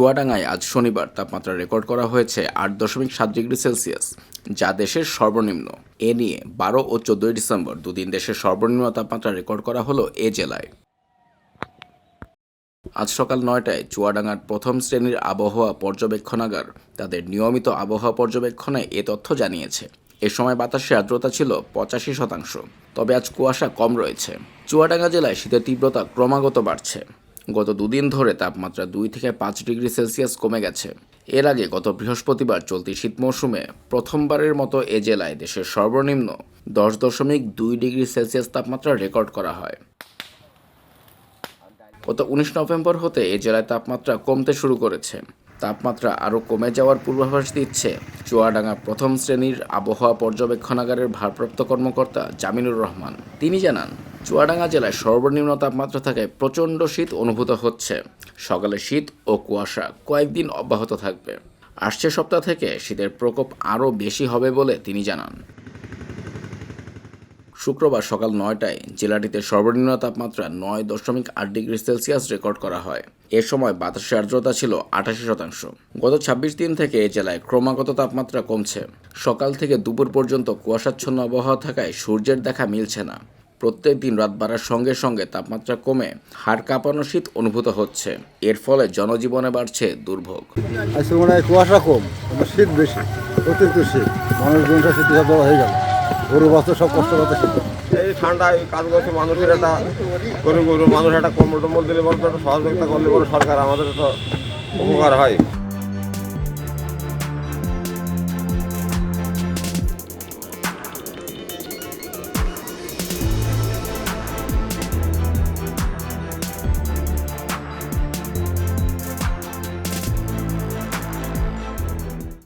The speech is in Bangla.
চুয়াডাঙ্গায় আজ শনিবার তাপমাত্রা রেকর্ড করা হয়েছে আট দশমিক সাত ডিগ্রি সেলসিয়াস, যা দেশের সর্বনিম্ন। এ নিয়ে বারো ও চোদ্দই ডিসেম্বর দুদিন দেশের সর্বনিম্ন তাপমাত্রা রেকর্ড করা হলো এ জেলায়। আজ সকাল নয়টায় চুয়াডাঙ্গার প্রথম শ্রেণির আবহাওয়া পর্যবেক্ষণাগার তাদের নিয়মিত আবহাওয়া পর্যবেক্ষণে এ তথ্য জানিয়েছে। এ সময় বাতাসের আর্দ্রতা ছিল পঁচাশি শতাংশ, তবে আজ কুয়াশা কম রয়েছে। চুয়াডাঙ্গা জেলায় শীতের তীব্রতা ক্রমাগত বাড়ছে। গত দুদিন ধরে তাপমাত্রা দুই থেকে পাঁচ ডিগ্রি সেলসিয়াস কমে গেছে। এর আগে গত বৃহস্পতিবার চলতি শীত মৌসুমে প্রথমবারের মতো এ জেলায় দেশের সর্বনিম্ন দশ দশমিক দুই ডিগ্রি সেলসিয়াস তাপমাত্রা রেকর্ড করা হয়। গত উনিশ নভেম্বর হতে এ জেলায় তাপমাত্রা কমতে শুরু করেছে। তাপমাত্রা আরও কমে যাওয়ার পূর্বাভাস দিচ্ছে। চুয়াডাঙ্গা প্রথম শ্রেণির আবহাওয়া পর্যবেক্ষণাগারের ভারপ্রাপ্ত কর্মকর্তা জামিনুর রহমান। তিনি জানান, চুয়াডাঙ্গা জেলায় সর্বনিম্ন তাপমাত্রা থাকায় প্রচণ্ড শীত অনুভূত হচ্ছে। সকালে শীত ও কুয়াশা কয়েকদিন অব্যাহত থাকবে। আসছে সপ্তাহ থেকে শীতের প্রকোপ আরও বেশি হবে বলে তিনি জানান। শুক্রবার সকাল নয়টায় জেলাটিতে সর্বনিম্ন তাপমাত্রা নয় দশমিক আট ডিগ্রি সেলসিয়াস রেকর্ড করা হয়। এ সময় বাতাসে আর্দ্রতা ছিল আটাশি শতাংশ। গত ছাব্বিশ দিন থেকে এই জেলায় ক্রমাগত তাপমাত্রা কমছে। সকাল থেকে দুপুর পর্যন্ত কুয়াশাচ্ছন্ন আবহাওয়া থাকায় সূর্যের দেখা মিলছে না। প্রত্যেক দিন রাত বাড়ার সঙ্গে সঙ্গে তাপমাত্রা কমে হাড় কাঁপানো শীত অনুভূত হচ্ছে। এর ফলে জনজীবনে বাড়ছে দুর্ভোগ। কুয়াশা কম শীত বেশি, অতিরিক্ত শীত। মানুষজনটা শীত হয়ে গেল। গরু বাস্তব সব কষ্ট করতে ঠান্ডা এই কাজ করছে মানুষের একটা গরু গরু মানুষ একটা কম্বল টম্বল দিলে বলতো একটা সহযোগিতা করলে বড় সরকার আমাদের তো উপকার হয়।